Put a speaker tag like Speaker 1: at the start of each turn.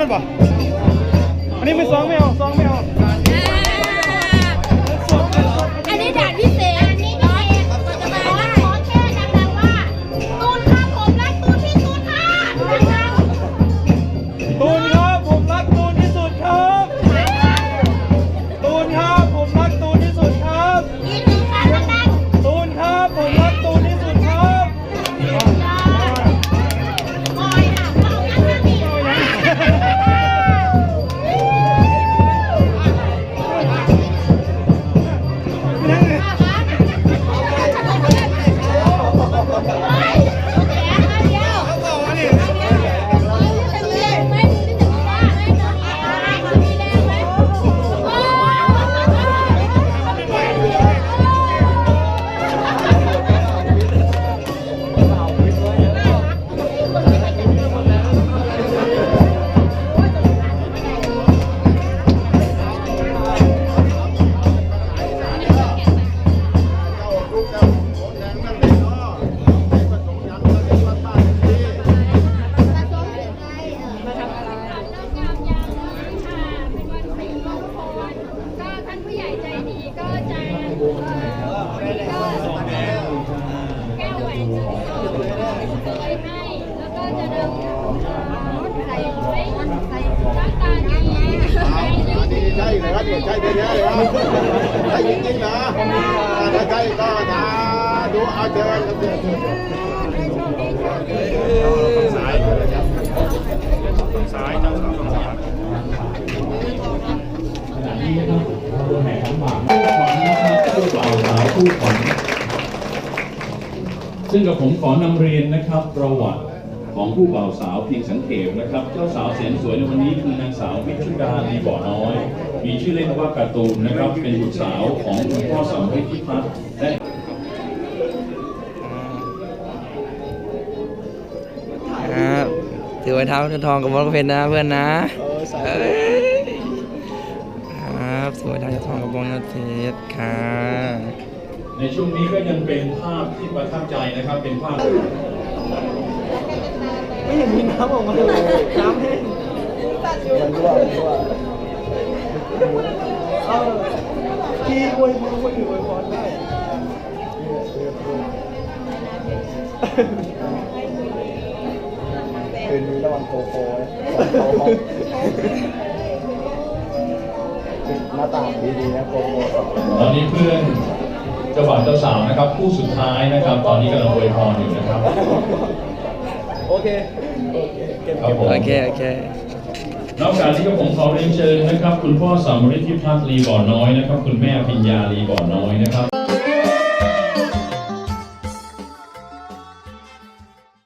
Speaker 1: นั่นป่อันนี้ไม่ซองไม่เอาซองไม่ เนี่ยเลยครับได้
Speaker 2: จริงๆนะถ้าใค
Speaker 1: รก็นะ
Speaker 3: ดูเอาเดิายสายทั้งส
Speaker 4: อง
Speaker 5: ฝั่
Speaker 1: แห่ขันหมากผู้ขวัญนะครับผู้บ่าสาวผู้ขวัซึ่งกับผมขอนำเรียนนะครับประวัติ ของผู้บ่าวสาวเพียงสังเกตนะครับ เจ้าสาวแสนสวยในวันนี้คือนางสาววิชุดาลีบ่อน้อย มีชื่อเล่นว่าการ์ตูนนะครับ เป็นบุตรสาวของคุณพ่อสำริดพิพัฒน์และ
Speaker 6: ครับถือไว้เท้าเงินทองกับวอลเพนนะเพื่อนนะเอ้ยครับถือไว้เท้าเงินทองกับวอลเพชรค่ะ
Speaker 1: ในช่วงนี้ก็ยังเป็นภาพที่ประทับใจนะครับ เป็นภาพ
Speaker 5: ไม่เห็นมีน้ำออกมาเลยน้ำแห้งมันรั่วมันรั่วเออพี่อวยพรคนอื่นอวยพรได้คืนนี้ระวังโกโก้หน้าต่างดีๆนะโกโก้สอง
Speaker 1: ตอนนี้เพื่อนเจ้าบ่าวเจ้าสาวนะครับ คู่สุดท้ายนะครับ ตอนนี้กำลังอวยพรอยู่นะครับ
Speaker 5: โอเคโอเคเก็บ
Speaker 1: ครับผม
Speaker 6: โอเค โอเค
Speaker 1: นอกจากนี้ก็ผมขอเรียนเชิญนะครับ คุณพ่อสามฤทธิพัฒน์ลีบ่อน้อยนะครับ คุณแม่พิญญาลีบ่อน้อยนะครับ